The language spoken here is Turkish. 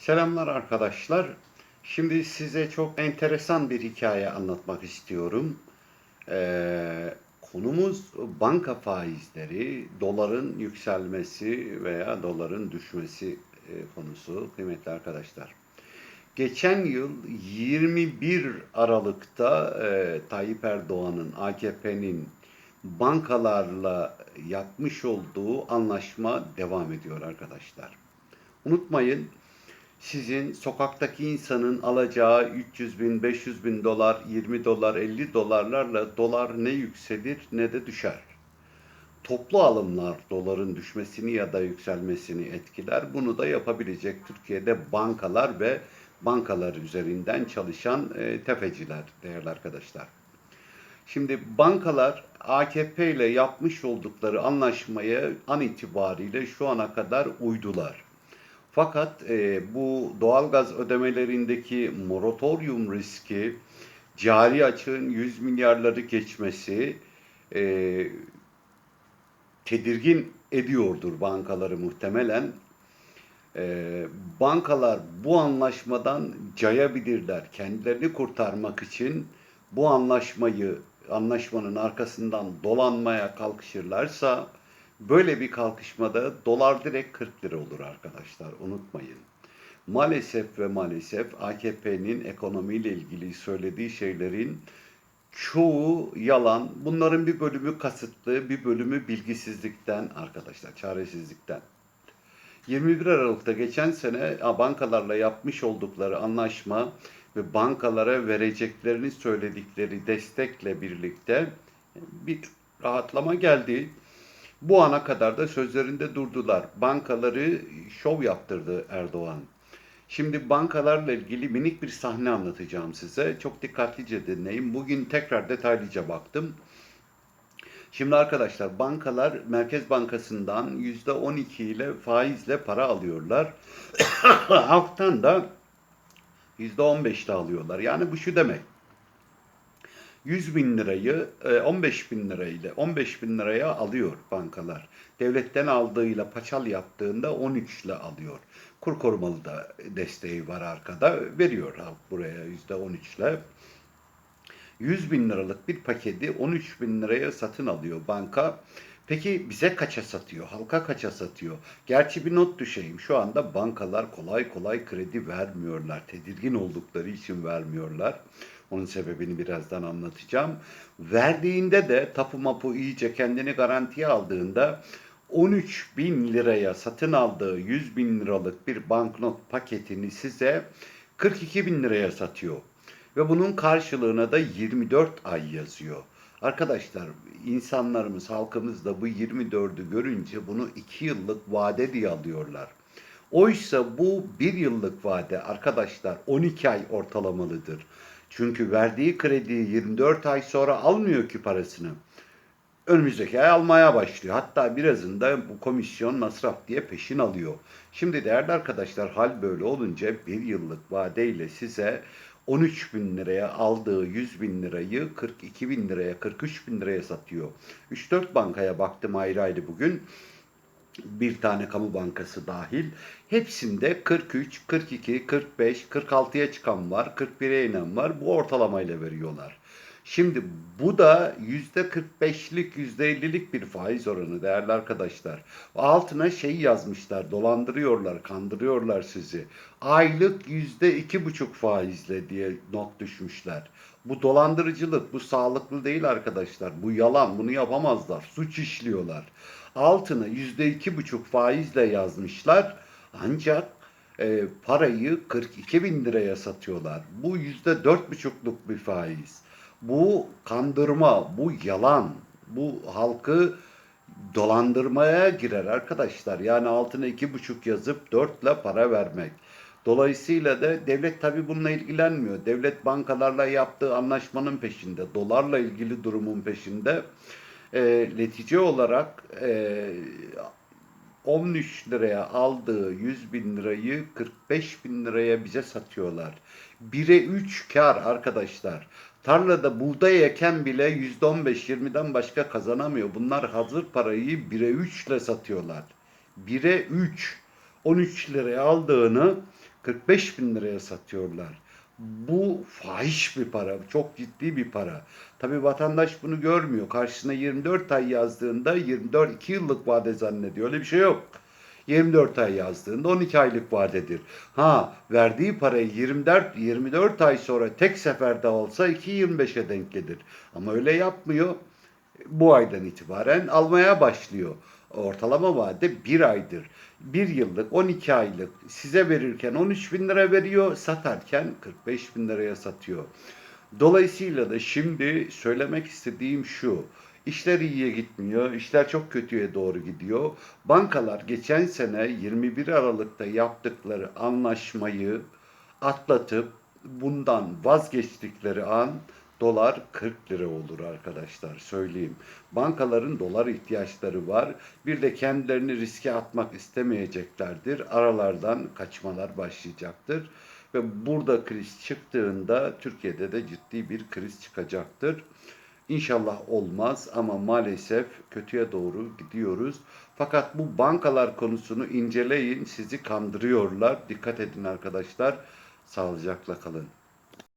Selamlar arkadaşlar. Şimdi size çok enteresan bir hikaye anlatmak istiyorum. Ee, konumuz banka faizleri, doların yükselmesi veya doların düşmesi e, konusu kıymetli arkadaşlar. Geçen yıl 21 Aralık'ta e, Tayyip Erdoğan'ın, AKP'nin bankalarla yapmış olduğu anlaşma devam ediyor arkadaşlar. Unutmayın sizin sokaktaki insanın alacağı 300 bin, 500 bin dolar, 20 dolar, 50 dolarlarla dolar ne yükselir ne de düşer. Toplu alımlar doların düşmesini ya da yükselmesini etkiler. Bunu da yapabilecek Türkiye'de bankalar ve bankalar üzerinden çalışan e, tefeciler değerli arkadaşlar. Şimdi bankalar AKP ile yapmış oldukları anlaşmaya an itibariyle şu ana kadar uydular. Fakat e, bu doğalgaz ödemelerindeki moratorium riski, cari açığın 100 milyarları geçmesi e, tedirgin ediyordur bankaları muhtemelen. E, bankalar bu anlaşmadan cayabilirler. Kendilerini kurtarmak için bu anlaşmayı, anlaşmanın arkasından dolanmaya kalkışırlarsa Böyle bir kalkışmada dolar direkt 40 lira olur arkadaşlar unutmayın. Maalesef ve maalesef AKP'nin ekonomiyle ilgili söylediği şeylerin çoğu yalan. Bunların bir bölümü kasıtlı, bir bölümü bilgisizlikten arkadaşlar, çaresizlikten. 21 Aralık'ta geçen sene bankalarla yapmış oldukları anlaşma ve bankalara vereceklerini söyledikleri destekle birlikte bir rahatlama geldi. Bu ana kadar da sözlerinde durdular. Bankaları şov yaptırdı Erdoğan. Şimdi bankalarla ilgili minik bir sahne anlatacağım size. Çok dikkatlice dinleyin. Bugün tekrar detaylıca baktım. Şimdi arkadaşlar bankalar Merkez Bankası'ndan %12 ile faizle para alıyorlar. Halktan da %15 ile alıyorlar. Yani bu şu demek. 100 bin lirayı 15 e, bin lirayla 15 bin liraya alıyor bankalar. Devletten aldığıyla paçal yaptığında 13 ile alıyor. Kur korumalı da desteği var arkada. Veriyor halk buraya %13 ile. 100 bin liralık bir paketi 13 bin liraya satın alıyor banka. Peki bize kaça satıyor? Halka kaça satıyor? Gerçi bir not düşeyim. Şu anda bankalar kolay kolay kredi vermiyorlar. Tedirgin oldukları için vermiyorlar. Onun sebebini birazdan anlatacağım. Verdiğinde de tapu mapu iyice kendini garantiye aldığında 13 bin liraya satın aldığı 100 bin liralık bir banknot paketini size 42 bin liraya satıyor. Ve bunun karşılığına da 24 ay yazıyor. Arkadaşlar insanlarımız, halkımız da bu 24'ü görünce bunu 2 yıllık vade diye alıyorlar. Oysa bu 1 yıllık vade arkadaşlar 12 ay ortalamalıdır. Çünkü verdiği krediyi 24 ay sonra almıyor ki parasını. Önümüzdeki ay almaya başlıyor. Hatta birazında bu komisyon masraf diye peşin alıyor. Şimdi değerli arkadaşlar hal böyle olunca bir yıllık vadeyle size 13 bin liraya aldığı 100 bin lirayı 42 bin liraya 43 bin liraya satıyor. 3-4 bankaya baktım ayrı ayrı bugün bir tane kamu bankası dahil. Hepsinde 43, 42, 45, 46'ya çıkan var, 41'e inen var. Bu ortalamayla veriyorlar. Şimdi bu da %45'lik, %50'lik bir faiz oranı değerli arkadaşlar. Altına şey yazmışlar, dolandırıyorlar, kandırıyorlar sizi. Aylık %2,5 faizle diye not düşmüşler. Bu dolandırıcılık, bu sağlıklı değil arkadaşlar. Bu yalan, bunu yapamazlar. Suç işliyorlar. Altını %2,5 faizle yazmışlar. Ancak e, parayı 42 bin liraya satıyorlar. Bu %4,5'luk bir faiz. Bu kandırma, bu yalan, bu halkı dolandırmaya girer arkadaşlar. Yani altına iki buçuk yazıp dörtle para vermek. Dolayısıyla da devlet tabii bununla ilgilenmiyor. Devlet bankalarla yaptığı anlaşmanın peşinde, dolarla ilgili durumun peşinde. E, netice olarak e, 13 liraya aldığı 100 bin lirayı 45 bin liraya bize satıyorlar. 1'e 3 kar arkadaşlar. Tarlada buğday eken bile %15-20'den başka kazanamıyor. Bunlar hazır parayı 1'e 3 ile satıyorlar. 1'e 3. 13 liraya aldığını 45 bin liraya satıyorlar. Bu fahiş bir para, çok ciddi bir para. Tabii vatandaş bunu görmüyor. Karşısına 24 ay yazdığında 24 2 yıllık vade zannediyor. Öyle bir şey yok. 24 ay yazdığında 12 aylık vadedir. Ha verdiği parayı 24 24 ay sonra tek seferde alsa 2.25'e denk gelir. Ama öyle yapmıyor. Bu aydan itibaren almaya başlıyor. Ortalama vade bir aydır. Bir yıllık, 12 aylık size verirken 13 bin lira veriyor, satarken 45 bin liraya satıyor. Dolayısıyla da şimdi söylemek istediğim şu. İşler iyiye gitmiyor, işler çok kötüye doğru gidiyor. Bankalar geçen sene 21 Aralık'ta yaptıkları anlaşmayı atlatıp bundan vazgeçtikleri an dolar 40 lira olur arkadaşlar söyleyeyim. Bankaların dolar ihtiyaçları var. Bir de kendilerini riske atmak istemeyeceklerdir. Aralardan kaçmalar başlayacaktır. Ve burada kriz çıktığında Türkiye'de de ciddi bir kriz çıkacaktır. İnşallah olmaz ama maalesef kötüye doğru gidiyoruz. Fakat bu bankalar konusunu inceleyin. Sizi kandırıyorlar. Dikkat edin arkadaşlar. Sağlıcakla kalın.